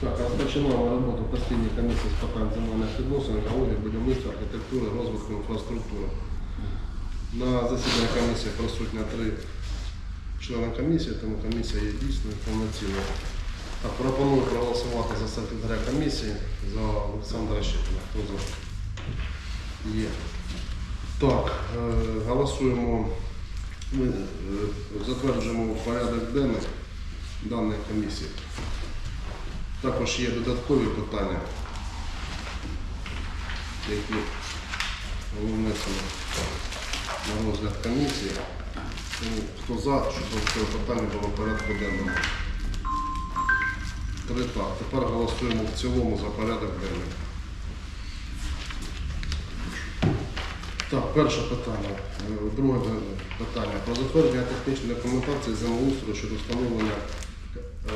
Так, розпочинаємо роботу постійної комісії з питань земельних відносин, екології, будівництва, архітектури, розвитку інфраструктури. На засіданні комісії присутня три члени комісії, тому комісія є дійсною повноцінною. Так, пропоную проголосувати за секретаря комісії за Олександра Щепіна. Хто за? Є. Так, е, голосуємо. Ми е, затверджуємо порядок денний даної комісії. Також є додаткові питання, які були на розгляд комісії. Тому хто за, щоб це питання було в порядку денному. Три. Тепер голосуємо в цілому за порядок денний. Так, перше питання. Е, Друге питання. Про затвердження технічної документації землеустрою щодо встановлення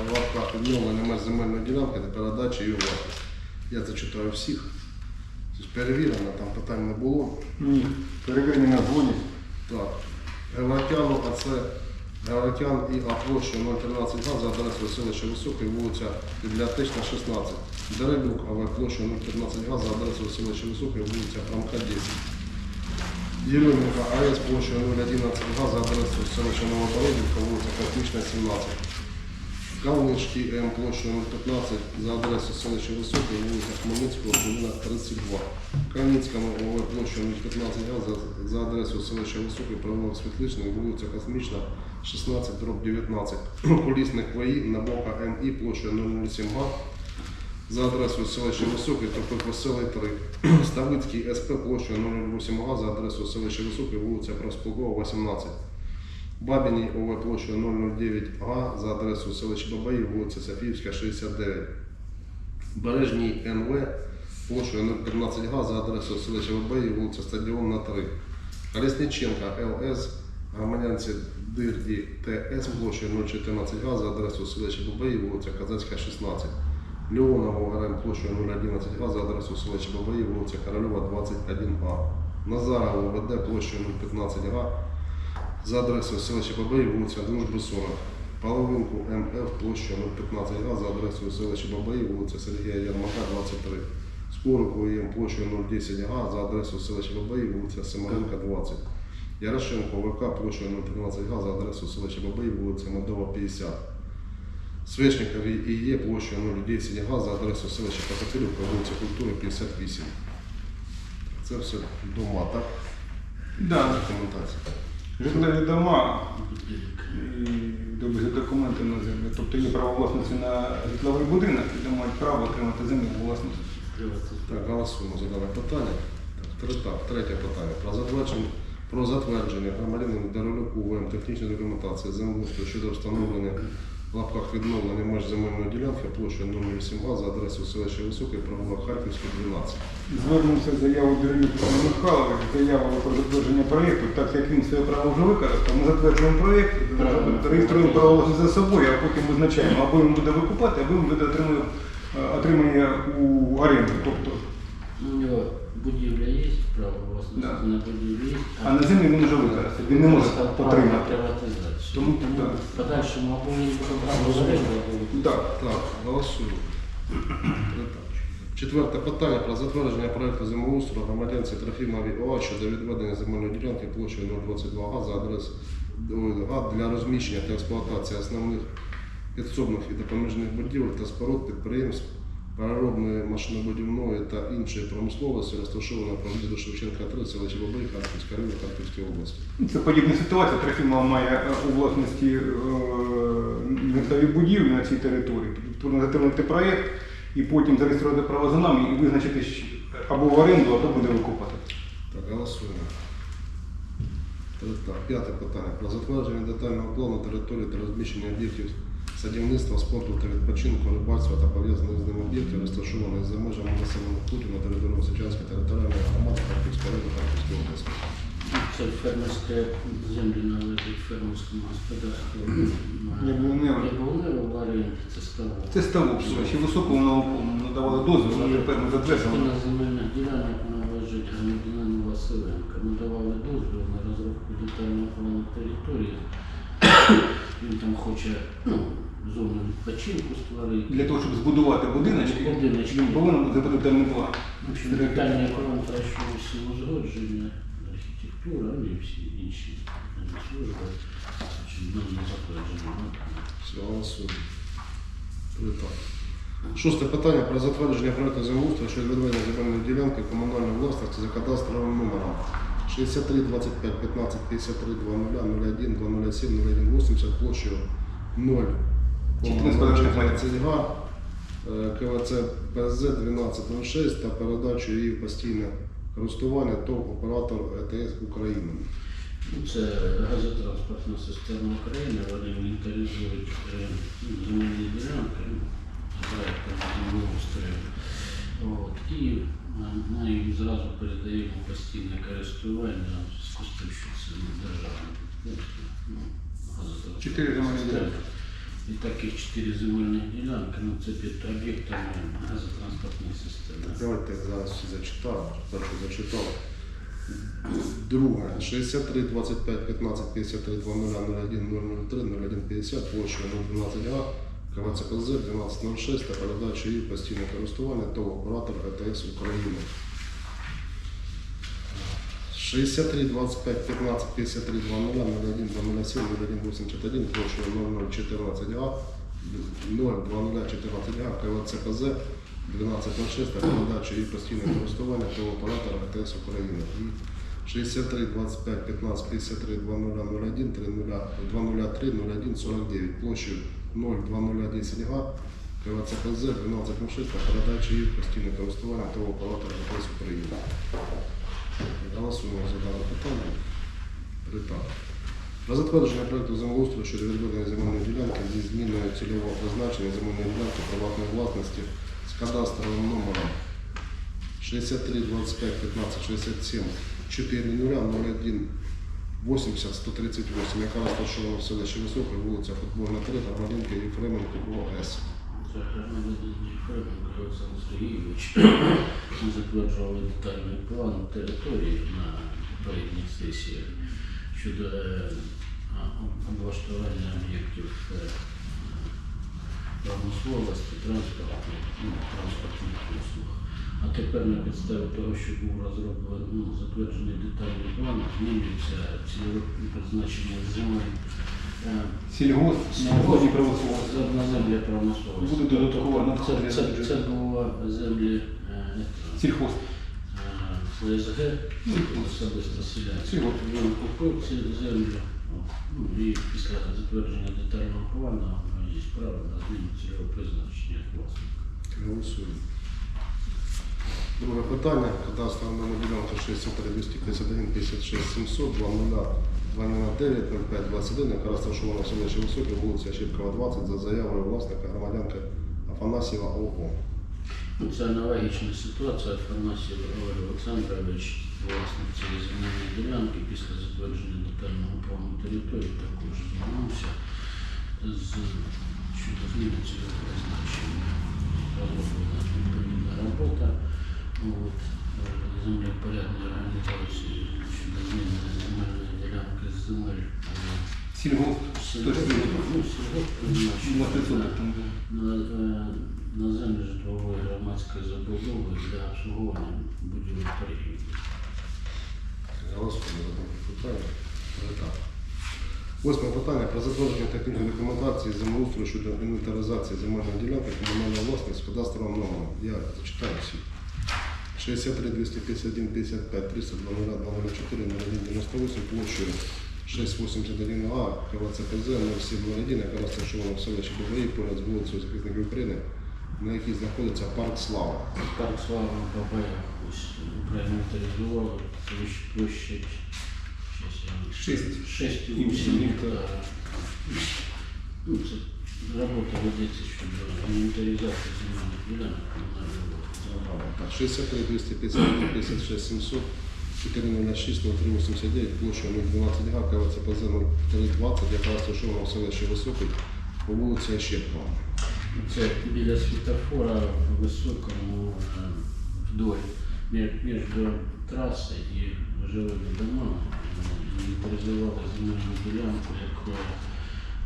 в лапках відновлення земельної ділянки та передачі її у власність. Я зачитаю всіх. Тобто перевірено, там питань не було. Ні, перевірені на згоді. Так. Геворотяну, а це Геворотян і А площа 013 га за адресою селища Високий, вулиця Бібліотечна, 16. Деревюк, АВ площа 013 га за адресою селища Високий, вулиця Франка, 10. Єрьомінка АЕС площа 011 га за адресою селища Новобородівка, вулиця Космічна, 17. Калнички М площа 015 за адресою селища Високий, вулиця Хмельницького, Комуна 32. Кам'янському ОВ площа 015 га за, за адресою селища Високий, провулок Світличний, вулиця Космічна, 16, дроб 19. Колісник ВАІ, Набока МІ, площа 007 га за адресою селища Високий, ТП Веселий 3. Ставицький СП площа 008 га за адресою селища Високий, вулиця Профспілкова, 18. Бабіній ОВ площа 009 га за адресою селища Бабаї, вулиця Софіївська, 69. Бережній НВ площею 015 га за адресою селища Бабаї, вулиця Стадіонна 3. Колесниченка ЛС, громадянці Дирді ТС площею 014 га за адресою селища Бабаї, вулиця Казацька, 16. Леонова РМ площею 011 га за адресою селища Бабаї, вулиця Корольова, 21 А. Назарова ВД площею 015 га за адресою селища Бабаї, вулиця Дружби 40. Половинку МФ площа 015 га за адресою селища Бабаї, вулиця Сергія Ярмака, 23. Скорику ЄМ площею 010 га за адресою селища Бабаї, вулиця Семененка, 20. Ярошенко ВК площею 013 га за адресою селища Бабаї, вулиця Медова, 50. Свечникові ІЄ площею 010 га за адресою селища Покатилівка, вулиця Культури, 58. Це все дома, так? Да. Документація. Житлові дома і документи на землю. Тобто є право власності на житловий будинок і мають право отримати землю у власність. Так, голосуємо за дане питання. Третє питання. Про затвердження, про затвердження громадянину Даролюку ВМ технічної документації землеустрою щодо встановлення в лапках відновлення меж земельної ділянки площею 007 га за адресою селища Високий, провулок Харківський, 12. Звернувся з заявою Біренюк Павла Михайлович, про затвердження проєкту, так як він своє право вже використав, ми затверджуємо проєкт, реєструємо право за собою, а потім визначаємо, або він буде викупати, або він буде е, у оренду. Тобто, У него будівля є, право власності Да. на будівлі є. а на землі він вже використав, він не може Просто право отримати. приватизації. Тому, да. в подальшому або він буде право або Так. Так, так. Четверте питання про затвердження проекту землеустрою громадянці Трофімові ОА щодо відведення земельної ділянки площею 022 га за адресою га для розміщення та експлуатації основних підсобних і допоміжних будівель та споруд підприємств переробної машинобудівної та іншої промисловості, розташованої по вулиці Шевченка 3, селища Бабай, Харківська район, Харківської області. Це подібна ситуація. Трофімова має е, у власності е, будівлі на цій території. Тобто затримати проєкт і потім зареєструвати право за нами і визначити або в оренду, або буде викупати. Так, голосуємо. Так, п'яте питання. Про затвердження детального плану території та розміщення об'єктів садівництва, спорту та відпочинку, рибальства та пов'язаних з ним об'єктів, розташованих за межами населених пунктів на території Височанської територіальної громади Харківської району Харківської області. це фермерське землі належить фермерському господарству. Це ставок. Це ставок, що ще високому надавали дозвіл, а тепер ми затверджуємо. Частина земельних ділянок належить громадянину Василенко. Ми давали дозвіл на розробку детального плану території він там хоче ну, зону відпочинку створити. Для того, щоб збудувати будиночки, Будиночки. він повинен бути запитати план. В общем, всі узгодження, архітектура, ну і всі інші служби, в общем, не затверджені. Все, голосуємо. Шосте питання про затвердження проекту землеустрою щодо відведення земельної ділянки комунальної власності за кадастровим номером 63 25 15 53 00 01 007 01 80 площею 0 14 квадратних метрів. 14 КВЦ ПЗ 1206 та передачу її в постійне користування ТОВ оператор ЕТС України. Ну, Це газотранспортна система України, вони інвентаризують е, земельні ділянки, землеустрою. От, і ми їм зразу передаємо постійне користування з що це не державне підприємство. Ну, Чотири земельні ділянки. І таких чотири земельних ділянки, ну це під об'єктами газотранспортної системи. Давайте я зараз зачитаю. Першу зачитав. Друге. 63 25 15 53 00 01 003 01 50 площею 012 га. КВЦПЗ 1206 та передача її постійне користування ТОВ оператор ЕТС України. 63 25 15 53 00 01 007 01 81 площею 0014 га. 02014 га. КВЦПЗ 1206 та передача її постійне користування оператора АТС України. 63 25 15 53 2001 203 01 49 площею 02010 га. КВЦПЗ 1206 та передача її в постійне користування оператора АТС України. Голосуємо за дане питання. Притак. Про затвердження проекту землеустрою щодо відведення земельної ділянки зі зміною цільового призначення земельної ділянки приватної власності з кадастровим номером 63 25 15 67 4 01 80 138, яка розташована в селищі Висока, вулиця Футбольна 3, громадянки Єфременко ОС. Олександр Сергійович. Ми затверджували детальний план території на попередніх сесіях щодо е, облаштування об'єктів е, промисловості, транспорту, ну, транспортних послуг. А тепер на підставі того, що був розроблений, ну, затверджений детальний план, змінюється цільове призначення земель. Сільгосп, промисловість. Це на землі промисловості. Буде додатково надходження Це, це, це було землі е, Сільхоз. е, ФСГ, ну, особисто. Сільгосп. Він купив ці землі. От. Ну, і після затвердження детального плану є право на зміну цільового призначення власника. Голосуємо. Друге питання. Кадастр номер ділянка 63 251 56 700 20 209 05 21, яка розташована в селищі Високе, вулиця Щепкова, 20, за заявою власника громадянки Афанасьєва ОО. Ну, Це аналогічна ситуація. Афанасьєв Григорій Олександрович, власник цієї земельної ділянки, після затвердження детального плану території також звернувся з зміни цього призначення. Е, землепорядної організації щодо зміни земельної ділянки з земель. На 500 призначення там було. на, на землі житлової громадської забудови для обслуговування будівель торгівлі. Восьме питання про затвердження технічної документації землеустрою щодо інвентаризації земельної ділянки комунальної власності з кадастровим номером. Я зачитаю всі. 63 251 55 300 00 204 01 98 площею 681 А КВЦПЗ 0701, яка розташована в селищі Богої поряд з вулицею Захисників України, на якій знаходиться парк Слава. Парк слава Бабая ось проінвентаризували площ- площадь щас я Ну, робота ведеться щодо інвентаризації земельних ділянок комунальної власності. Так, 63 251 56 700 406 0389 площа 012 га КВЦПЗ 0320, яка розташована в селищі Високий по вулиці Ощепкова. Це біля світофора в високому е, вдоль між, між траси і жилими домами. Інвентаризували земельну ділянку, яку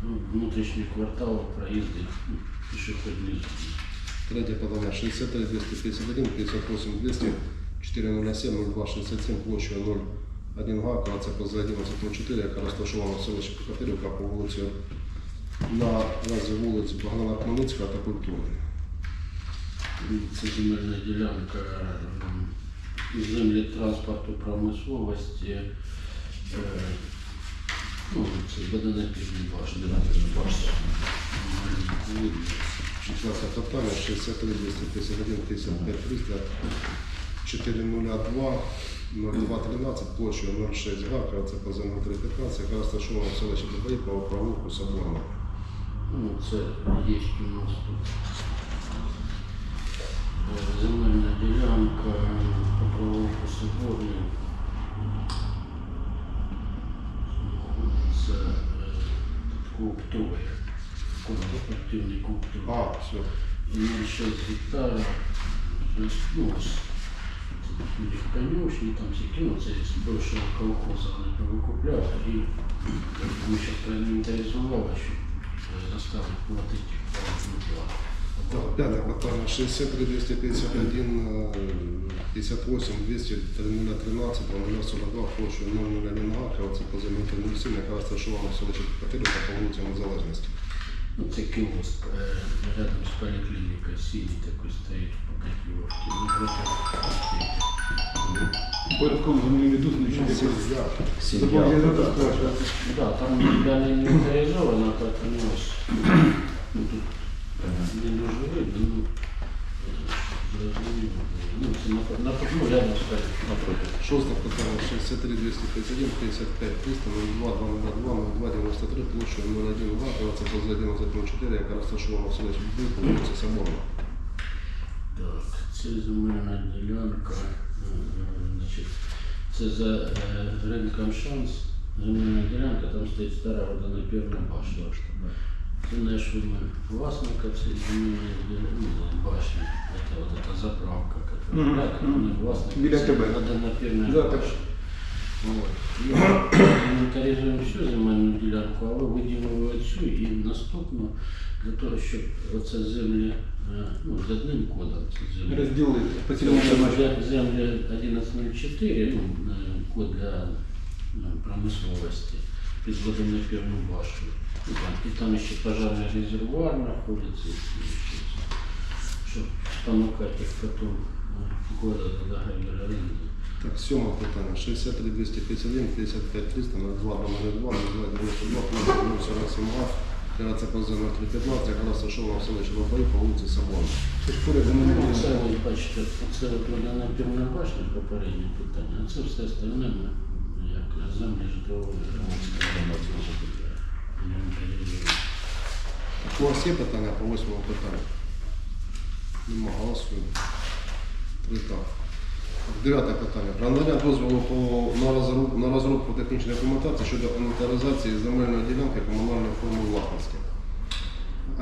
ну, внутрішній квартал, проїзди, ну, пішохідні зони. Третє подання 63 251 58 200 407 02 67 площею 01 га, це по 1104, яка розташована в селищі Покатирівка по вулиці на разі вулиць Богдана Хмельницького та Культурної. Це земельна ділянка ем, землі транспорту промисловості. е, Ну, це башні, напірні башні. Видно. 16 питання 63 251 55 300 402 0213 площею 06 га, це по 0315, яка розташована в селищі Дубаївка по провулку Соборна. Ну, це є у нас тут е, земельна ділянка по провулку Соборний. Це е, клуб Троє. Спортивний клуб А, все. 0,6 гектара. Ну, ось у конюшні, там всякі, ну, це з бившого колхоза вони повикупляли. І ми ще проінвентаризували, що е, заставили платити платну Так, П'яте питання 63 251 е, 58 200 3013 0042 площею 001 га, це по землі Тернівців, яка розташована в селищі Покатирівка по вулиці Незалежності. Ну, це кіоск рядом з поліклінікою, синій такий стоїть по Катювовці, ну, проти. Порядком що таке. Зобов'язати сплачувати. Да, там далі не інвентаризовано, так ну, ось. Ну, тут не дуже видно, ну, е, зрозуміло. Ну, це на, на, ну, рядом з поліклінікою. Напротив. Шосте питання 63 251 55 300 02 202 02 93 площею 01 га, це по 1104, яка розташована в селищі Дубаївка по вулиці Соборна. Так, це земельна ділянка. е, Значить, це за е, ринком шанс. Земельна ділянка, там стоїть стара водонапірна башня. Це наш власника цієї земельної ділянки, ну, башні. Це вот эта заправка, яка Мгм, так, мгм. вони власники Біля цієї тебе. водонапірної Да, так. башні. От. І Інвентаризуємо всю земельну ділянку, але виділили цю і наступну для того, щоб оце землі е, ну, з одним кодом це землі. Розділити по Це цілому зазначенню. землі- Землі 1104, ну, е, код для ну, промисловості під водонапірну башню. Там, і там ще пожарний резервуар це. щоб спонукати їх е, года до оренди. Так, сьоме питання 63 251 55 300 02 02 02 92 площею 047 га, це по 0315, яка розташована в селищі Бабаї по вулиці Соборна. Це ж поряд Ну, Це ділянка. ви бачите, це от водонапірна башня попереднє питання, а це все остальне ми як землі житлової громадської. У вас є питання по восьмому питанню? Нема, голосуємо. Три так. Дев'яте питання. Про надання дозволу по, на, розруб, на розробку технічної документації щодо інвентаризації земельної ділянки комунальної форми власності.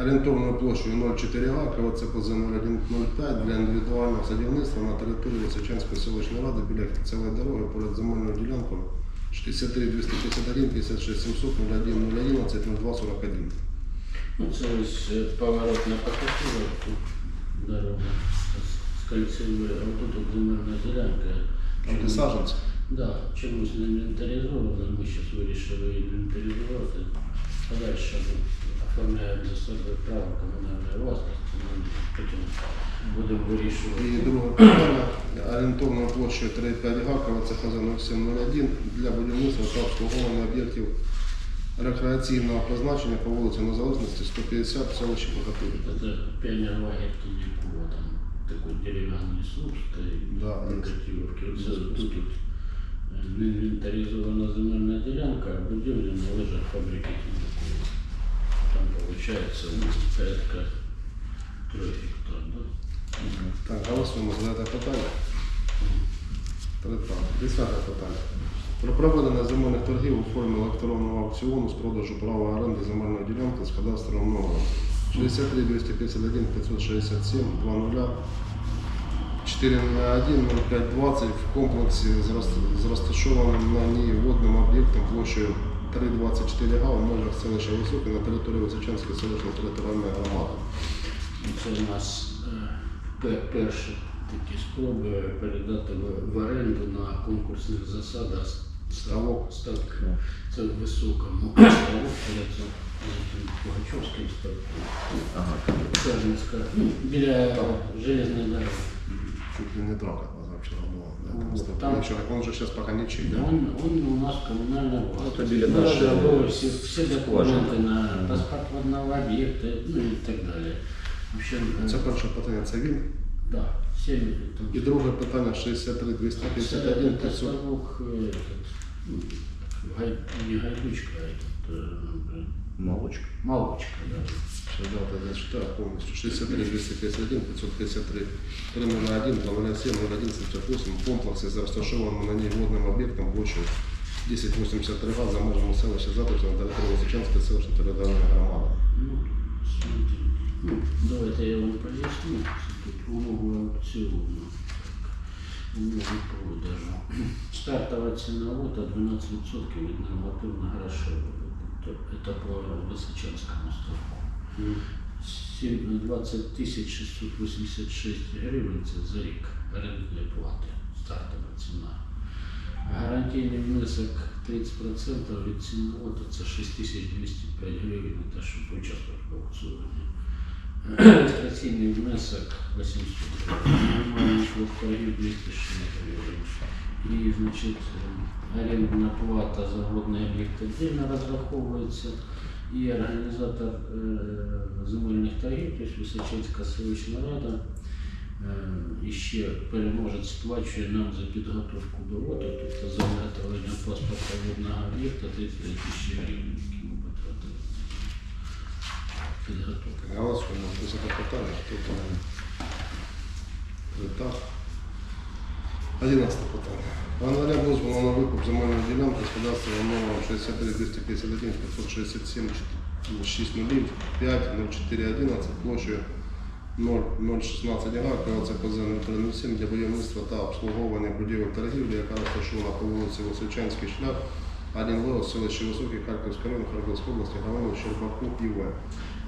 Орієнтовною площею 0,4 га, КВЦ по 0105 для індивідуального садівництва на території Височанської селищної ради біля кільцевої дороги поряд земельною ділянкою 63 251 56 700 01 011 02 41. Ну, це ось е, поворот на Покатура, тут дорога з- кольцевої, а вот тут земельна ділянка. Там де саджанці? Да, чомусь не інвентаризовано, ми зараз вирішили інвентаризувати. Подальше ми оформляємо за собою право комунальної власності, потім будемо І вирішувати. друге питання. Орієнтовною площею 3,5 га, КВЦ Хазан 0701 для будівництва та обслуговування об'єктів рекреаційного призначення по вулиці Незалежності 150 в селищі Покатурі. Это пионерлагерь Никова, там такой деревянный стоит. Да, Есть. здесь тут е, інвентаризована земельна ділянка, а будівлі належать фабрики. Там ну, порядка трьох гектар, да? Голосуємо за питання. Десяте питання. Про проведення земельних торгів у формі електронного аукціону з продажу права оренди земельної ділянки з кадастровим номером 63 251 567 20 401 0520 в комплексі з розташованим на ній водним об'єктом площею 324 га в межах селища Високе на території Височанської селищної територіальної громади. Це у нас перші такі спроби передати в- в оренду на конкурсних засадах ставок. ставок. Це в високому ставок перед цим Пугачовським ставком. Ага. Кожинська, ну, біля железної дороги. Чуть ли не драка глаза вчора була. Да, Ну, просто. там- Ну, вчора, он же сейчас пока не чик, да? Он, он у нас коммунальная власть. Ну, это біля Мы нашої разработали все, все документы скважини. на паспорт водного объекта, ну и так далее. Вообще, э, Це перше питання, це він. да, все там. І друге питання 63 251 Это 500. ставок, э, этот, ну, гай, не гайдучка, а этот, э, Молочка. молочка, да. Сейчас дата зачитаю повністю. 63 251 553 301 207 01 78 комплекси з розташованим на ній водним об'єктом площею 1083 га за межами селища Заточна на території Височанської селищної територіальної громади. Ну, смотрите. Ну, давайте я вам поясню. Тут умову аукціону. Продажу. Стартова ціна лота 12% від нормативно грошового. Це по Височанському ставку. 20 686 гривень це за рік орендної плати. Стартова ціна. Гарантійний внесок 30% від ціни лота це 6205 гривень, те, що поучаствувати в аукціоні. Реєстраційний внесок 800 гривень. Торгів 260 гривень. І, значить, плата за водний об'єкт віддільно розраховується. І організатор е, земельних торгів, тобто Височинська селищна рада, і ще переможець сплачує нам за підготовку до лоту, тобто за виготовлення паспорта водного об'єкта 33 тисячі гривень, які ми потратили. Підготовка. Голосуємо. Хтось це питання? Хто там? Три 11 питання. Про надання дозволу на викуп земельної ділянки кадастровим номером 63 251 567 6 нулів 5 04 11 площею 0,016 га, операція поземний 307 для будівництва та обслуговування будівель торгівлі, яка розташована по вулиці Височанський шлях, 1 В, селище Високий, Харківський район, Харківської області, громади Щербаку і В.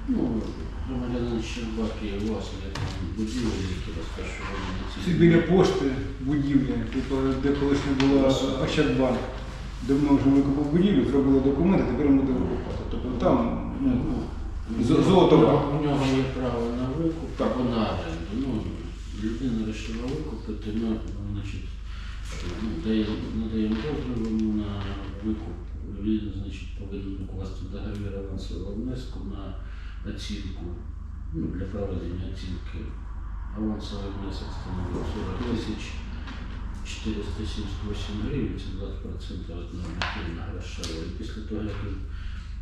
Ну, громадянин Щербак і власник будівлі, які розташовані на Це цій біля пошти будівля, типу, де колись не була Ощадбанк. Давно вже викупив будівлю, зробили документи, тепер він буде викупати. Тобто там ну, з- золото. У нього є право на викуп Так. або на оренду. Ну, людина вирішила викупити, ну, значить, ну, дає, надаємо дозвіл йому на викуп. Він, значить, повинен укласти договір авансового внеску на оцінку, ну, для проведення оцінки. Авансовий внесок становить 40 тисяч 478 гривень, це 20% від нормативного грошового. І після того, як він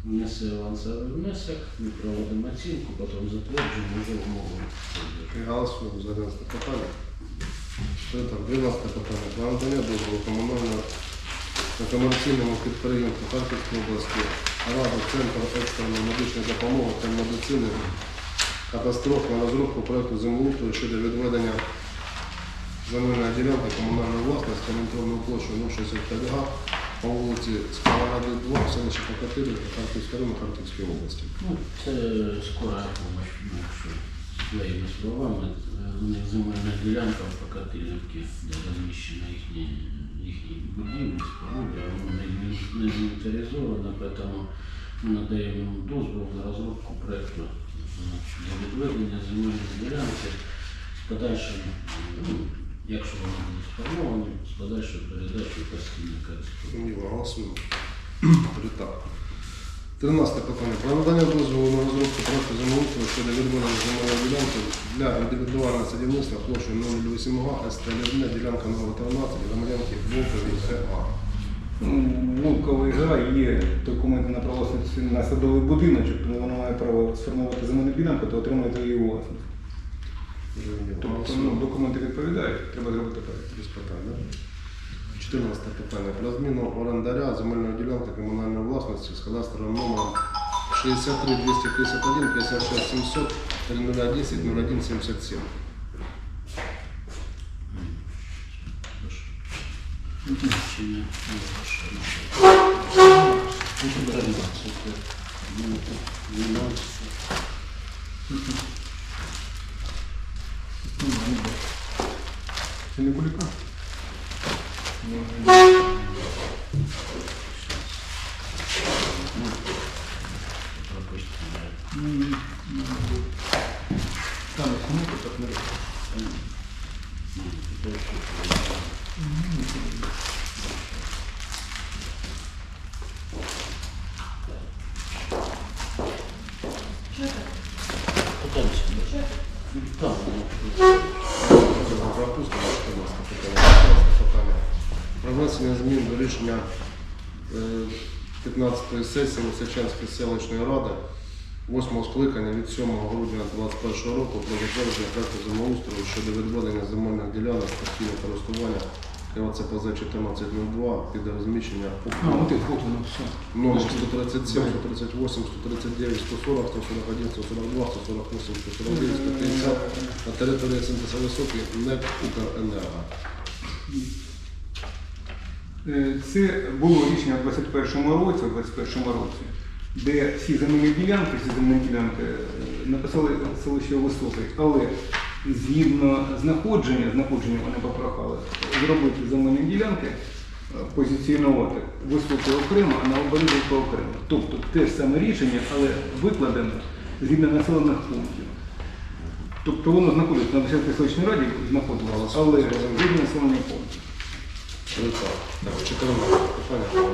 внесе авансовий внесок, ми проводимо оцінку, потім затверджуємо вже умови. Голосуємо за 11 питання. Що там? 12 питання. Про надання дозволу комунального на комерційному підприємству Харківської області Рада Центру екстреної медичної допомоги та медицини катастроф на розробку проєкту землеустрою щодо відведення земельної ділянки комунальної власності орієнтовною площею 065 га по вулиці Сковороди 2 в селищі Покатилівка Харківського району Харківської області. Ну, це скора допомога, своїми словами, Е, у них земельна ділянка в Покатилівці, де розміщена їхні, їхні будівлі, споруди, а воно не, не, не тому ми надаємо їм дозвіл на розробку проєкту для відведення земельної ділянки з подальшим, ну, якщо вони будуть сформовані, з подальшою передачею постійно користування. Голосуємо. Три так. 13 питання. Про надання дозволу на розробку проекту землеустрою щодо відведення земельної ділянки для індивідуального садівництва площею 008 га СТ Лірне, ділянка номер 13, громадянки Волковій СА. Ну, Волковий га є документи на право на садовий будиночок, тому вона має право сформувати земельну ділянку, то отримати її власність. Тобто ну, документи відповідають, треба зробити проєкт. Без питань, да? 14 питання. Про зміну орендаря земельної ділянки комунальної власності з кадастровим номером 63 251 56 700 3010 01 77. Чи не? Ну, Там, Пропустимо 14 питання. 15 внесення змін до рішення е, 15-ї сесії Лисичанської селищної ради 8 скликання від 7 грудня 2021 року про затвердження проекту землеустрою щодо відведення земельних ділянок постійного користування КВЦПЗ 1402 під розміщення А, вот это вот оно все. номер 137, 138, 139, 140, 141, 142, 148, 149, 150 на території синтезу високий НЕК «Укренерго». Е, Це було рішення у 21-му році, у 21-му році, де всі земельні ділянки, всі земельні ділянки е, написали селище Високий, але згідно знаходження, знаходження вони попрохали зробити земельні ділянки, е, позиціонувати високе окремо, а на обережку окремо. Тобто те ж саме рішення, але викладено згідно населених пунктів. Тобто воно знаходиться на 10 селищній раді, знаходилося, але згідно населених пунктів. Так, так, 14 питання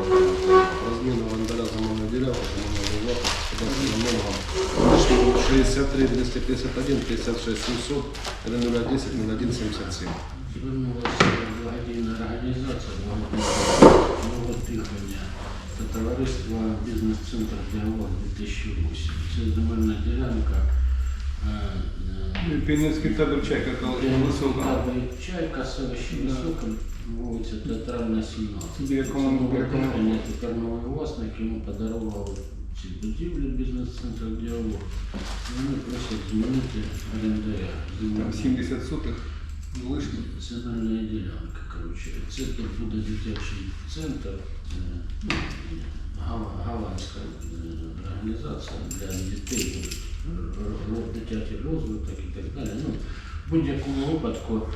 про зміну орендаря земельної ділянки, земельної власності, кадастровим номером 63 251 56 700 0010 0177. Звернулася благодійна організація «Нове дихання» та товариство «Бізнес-центр Діалог 2008». Це земельна ділянка. е, е, Піонерський табір чайка колишня висока. Табор Чайка, селище Да. Вулиця Театральна, 17. Біля нове біля команд- дихання, тепер новий власник, йому подарував ці будівлі бізнес-центр Діалог. Вони просять змінити орендаря. Там земельної 70 сотих лишні. Земельна ділянка, коротше. Це тут буде дитячий центр, е, ну, гава- гаванська е, організація для дітей, р- р- дитячий розвиток і так далі. Ну, в будь-якому випадку е,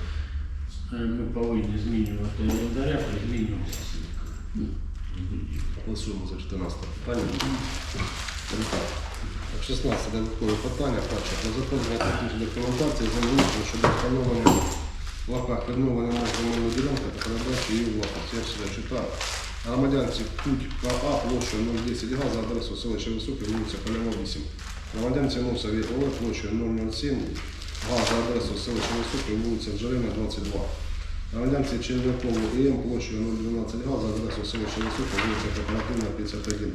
ми повинні змінювати орендаря власника. Ну. Голосуємо за 14 питання. Так, 16 додаткове питання. Перше. Про затвердження технічної документації землеустрою щодо встановлення в лапках відновлення меж земельної ділянки та передачі її в власність. Я все читаю. Громадянці Путь КА площею 010 га за адресою селища Високе, вулиця Польова 8. Громадянці Носові ОВ площею 007 га за адресою селища Високе, вулиця Джерельна 22. Громадянці Черв'якову ІМ площею 012 га за адресою селища Високе, вулиця Кооперативна 51.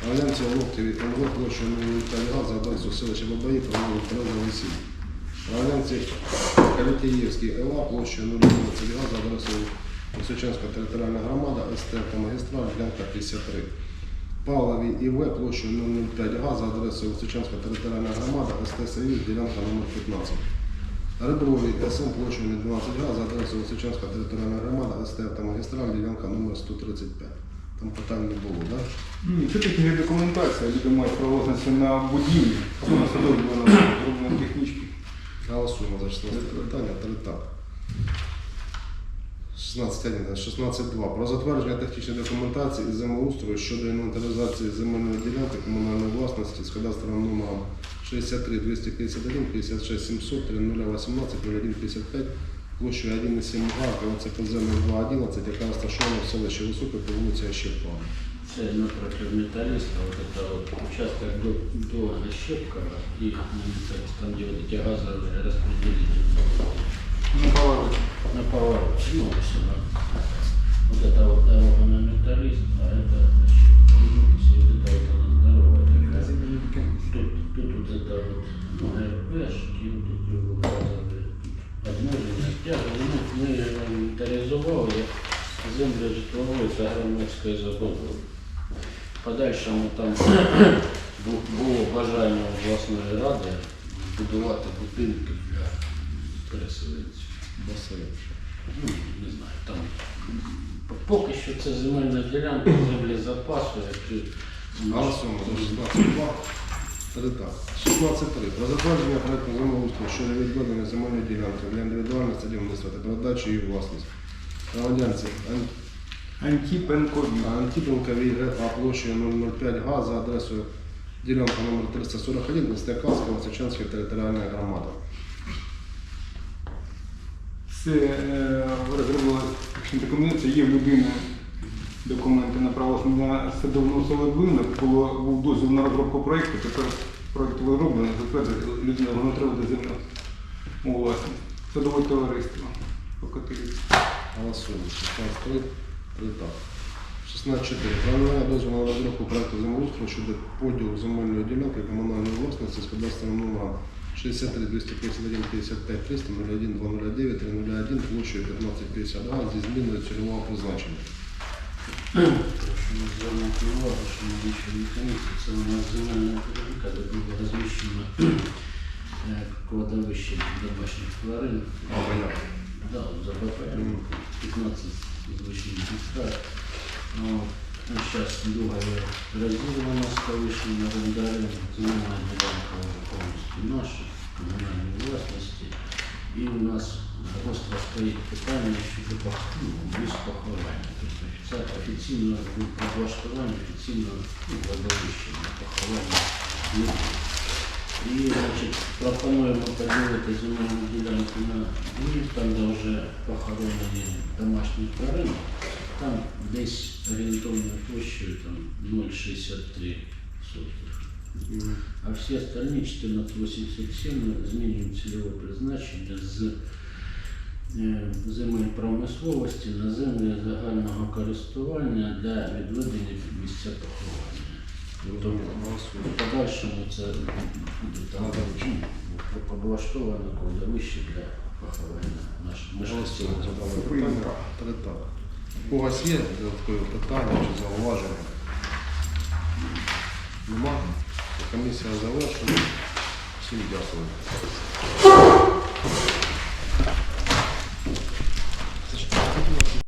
Громадянці Локтєві МВ площею 005 га за адресою селища Бабаї, провулок Тереза 8. Громадянці Калітіївський ЕЛА площею 011 га за адресою Височанська територіальна громада, СТ та магістраль, ділянка 53. Павлові ІВ площею 005 га за адресою Височанська територіальна громада, СТ Союз, ділянка номер 15. Реброві СМ площею 12 га за адресою Височанська територіальна громада, СТ та магістраль, ділянка номер 135. Там питань не було, так? Ні, це технічна документація, люди мають власності на будівлі, або на садові було зроблено технічки. Голосуємо за 16 питання. Три так. 16.1, 16.2. Про затвердження технічної документації із землеустрою щодо інвентаризації земельної ділянки комунальної власності з кадастровим номером 63 251 56 700 3018 01 55 площею 1,7 га, КВЦПЗ 0211, яка розташована в селищі Високе по вулиці Ощепкова. Це напротив металлиста, вот это вот участок до, до Щепкова и ну, там, где вот эти газовые распределители На повороті. на поворот. Ну, все, да. Вот это вот дорога на металлист, а это Щепкова. Вот это вот она здоровая такая. Тут, тут вот это вот, ну, РПшки, вот эти вот газовые. Возможно, тяжело. Ну, ми інвентаризували землю житлової та громадської забудови. Подальшому там бу- було бажання обласної ради будувати будинки для переселенців. Ну, не знаю, там поки що це земельна ділянка землі запасу, за 16.2. Так. 16.3. Про затвердження проекту землеустрою щодо відведення земельної ділянки для індивідуальних садівництва та передачі її у власність. Громадянці Ан- Антіпенкові. Антипенка ВГА площею 005 га за адресою ділянка номер 341 міста Васичанська територіальна громада. Це е, розробила документація, є в людини документи на право на садовну солодвину, було був дозвіл на розробку проєкту, тепер проєкт вироблено, затверджує людина воно треба до у власність. Садове товариство покотились. Голосуємо. 16.3. Три так. 16.4. Планування дозволу на розробку проекту землеустрою щодо поділу земельної ділянки комунальної власності з кадастровим номером 63 251 55 300 01 209 301 площею 1552 зі зміною цільового призначення. Прошу звернути увагу, що на рішенні комісії це у нас земельна ділянка, де було розміщено кладовище домашніх тварин. А, понятно. Да, за БП, 15 звичайних гектар. Ну, Зараз друга розділена у нас колишнім орендарем, земельна ділянка вже повністю наша, комунальної власності. І у нас гостро стоїть питання щодо пох- ну, місць поховання. Тобто це офіційно ну, облаштування, офіційно ну, кладовище на поховання людей. І значить, пропонуємо поділити земельну ділянку на дві, там де вже похоронені домашні тварини. Там десь орієнтовною площею там 0,63 сотків. А всі остальні 1487 змінюють цільове призначення з е, земель промисловості на землі загального користування для відведення під місця поховання. Розуміло. В подальшому це буде там Кладовище. ну, облаштоване кладовище для поховання наших мешканців. У вас є додаткові питання чи зауваження? Нема? Комісія завершена. Всім дякую.